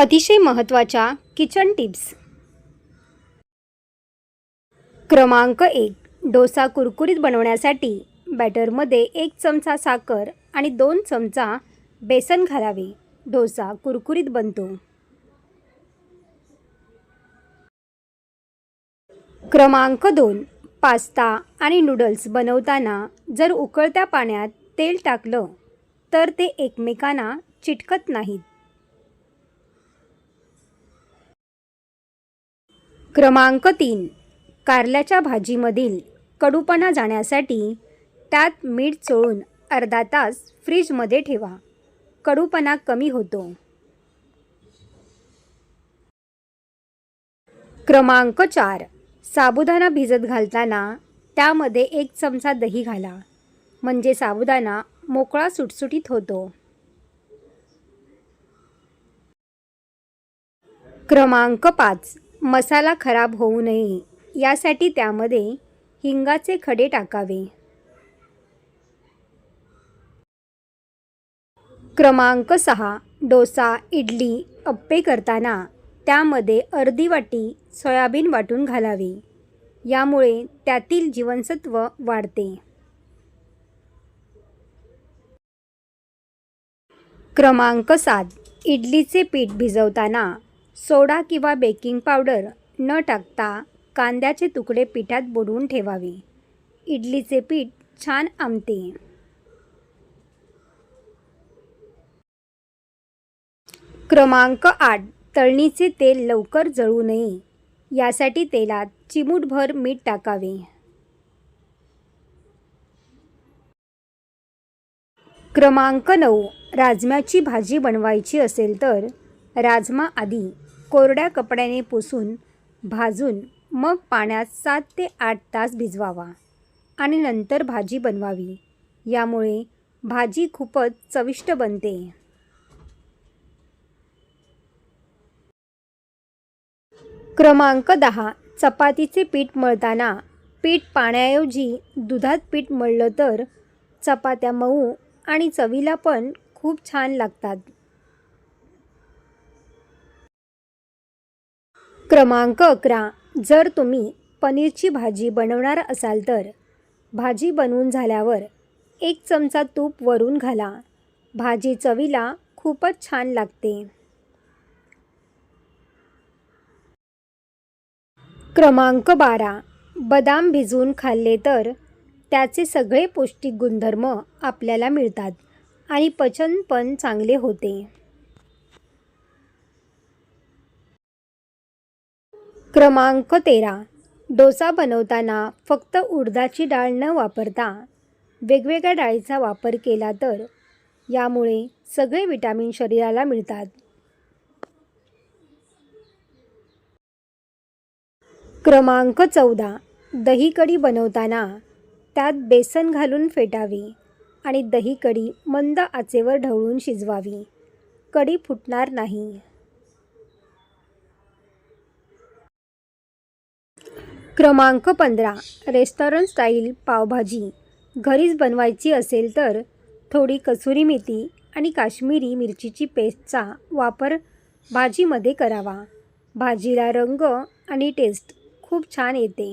अतिशय महत्त्वाच्या kitchen tips. क्रमांक एक डोसा कुरकुरीत बनवण्यासाठी बॅटरमध्ये एक चमचा साखर आणि दोन चमचा बेसन घालावे. डोसा कुरकुरीत बनतो. क्रमांक दोन पास्ता आणि नूडल्स बनवताना जर उकळत्या पाण्यात तेल टाकलं तर ते एकमेकांना चिटकत नाहीत. क्रमांक तीन. कारल्याच्या भाजीमधील कडूपणा जाण्यासाठी त्यात मीठ चोळून अर्धा तास फ्रीजमध्ये ठेवा. कडूपणा कमी होतो. क्रमांक चार. साबुदाणा भिजत घालताना त्यामध्ये एक चमचा दही घाला. म्हणजे साबुदाणा मोकळा सुटसुटीत होतो. क्रमांक पाच. मसाला खराब होऊ नये. यासाठी त्यामध्ये हिंगाचे खडे टाकावे. क्रमांक सहा डोसा इडली अप्पे करताना त्यामध्ये अर्धी वाटी सोयाबीन वाटून घालावे. यामुळे त्यातील जीवनसत्व वाढते. क्रमांक सात इडलीचे पीठ भिजवताना सोडा किंवा बेकिंग पावडर न टाकता कांद्याचे तुकडे पिठात बुडवून ठेवावे. इडलीचे पीठ छान आमते क्रमांक आठ. तळणीचे तेल लवकर जळू नये. यासाठी तेलात चिमूटभर मीठ टाकावे. क्रमांक नऊ. राजम्याची भाजी बनवायची असेल तर राजमा आधी कोरड्या कपड्याने पुसून भाजून मग पाण्यात सात ते आठ तास भिजवावा आणि नंतर भाजी बनवावी. यामुळे भाजी खूपच चविष्ट बनते. क्रमांक दहा. चपातीचे पीठ मळताना पीठ पाण्याऐवजी दुधात पीठ मळलं तर चपात्या मऊ आणि चवीला पण खूप छान लागतात. क्रमांक अकरा. जर तुम्ही पनीरची भाजी बनवणार असाल तर भाजी बनवून झाल्यावर एक चमचा तूप वरून घाला. भाजी चवीला खूपच छान लागते. क्रमांक बारा. बदाम भिजवून खाल्ले तर त्याचे सगळे पौष्टिक गुणधर्म आपल्याला मिळतात आणि पचन पण चांगले होते. क्रमांक तेरा. डोसा बनवताना फक्त उडदाची डाळ न वापरता वेगवेगळ्या डाळीचा वापर केला तर यामुळे सगळे विटामिन शरीराला मिळतात. क्रमांक चौदा. दही कढी बनवताना त्यात बेसन घालून फेटावी आणि दही कढी मंद आचेवर ढवळून शिजवावी. कढी फुटणार नाही. क्रमांक पंधरा रेस्टॉरंट स्टाईल पावभाजी. घरीच बनवायची असेल तर थोडी कसुरी मेथी आणि काश्मीरी मिरचीची पेस्टचा वापर भाजीमध्ये करावा. भाजीला रंग आणि टेस्ट खूप छान येते.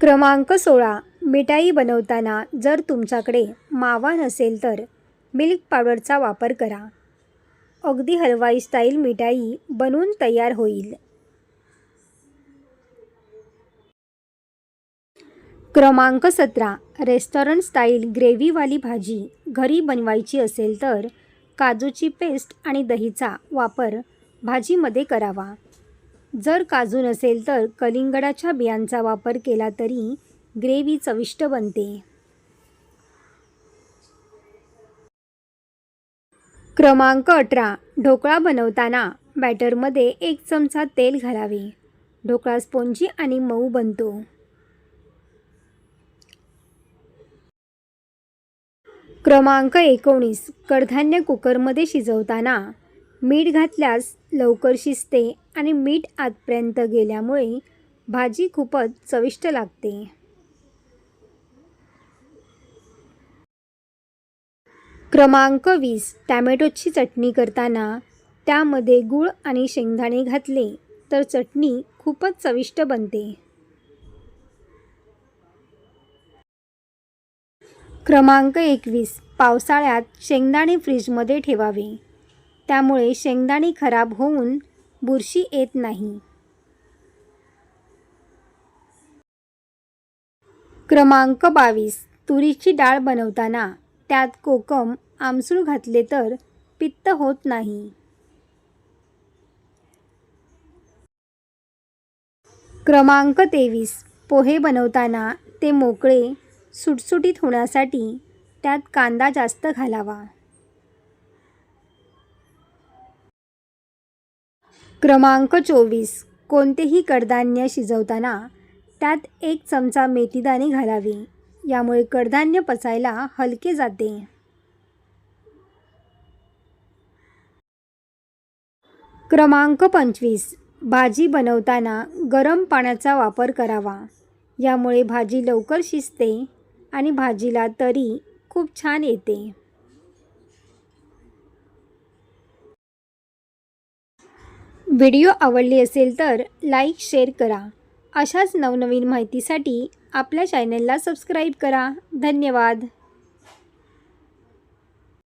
क्रमांक सोळा मिठाई बनवताना जर तुमच्याकडे मावा नसेल तर मिल्क पावडरचा वापर करा. अगदी हलवाई स्टाईल मिठाई बनवून तयार होईल. क्रमांक सतरा. रेस्टॉरंट स्टाईल ग्रेव्हीवाली भाजी घरी बनवायची असेल तर काजूची पेस्ट आणि दहीचा वापर भाजीमध्ये करावा. जर काजू नसेल तर कलिंगडाच्या बियांचा वापर केला तरी ग्रेव्ही चविष्ट बनते. क्रमांक अठरा. ढोकळा बनवताना बॅटरमध्ये एक चमचा तेल घालावे. ढोकळा स्पोंजी आणि मऊ बनतो. क्रमांक एकोणीस. कडधान्य कुकरमध्ये शिजवताना मीठ घातल्यास लवकर शिजते आणि मीठ आतपर्यंत गेल्यामुळे भाजी खूपच चविष्ट लागते. क्रमांक वीस टॅमॅटोची चटणी करताना त्यामध्ये गूळ आणि शेंगदाणे घातले तर चटणी खूपच चविष्ट बनते. क्रमांक एकवीस पावसाळ्यात शेंगदाणे फ्रीजमध्ये ठेवावे. त्यामुळे शेंगदाणे खराब होऊन बुरशी येत नाही. क्रमांक बावीस तुरीची डाळ बनवताना त्यात कोकम आमसूळ घातले तर पित्त होत नाही. क्रमांक तेवीस. पोहे बनवताना ते मोकळे सुटसुटीत होण्यासाठी त्यात कांदा जास्त घालावा. क्रमांक चोवीस. कोणतेही कडधान्य शिजवताना त्यात एक चमचा मेथीदाणे घालावे. यामुळे कडधान्य पचायला हलके जाते. क्रमांक पंचवीस. भाजी बनवताना गरम पाण्याचा वापर करावा. यामुळे भाजी लवकर शिजते आणि भाजीला तरी खूप छान येते. व्हिडिओ आवडली असेल तर लाईक शेअर करा. अशाच नवनवीन माहितीसाठी आपल्या चॅनलला सबस्क्राईब करा. धन्यवाद.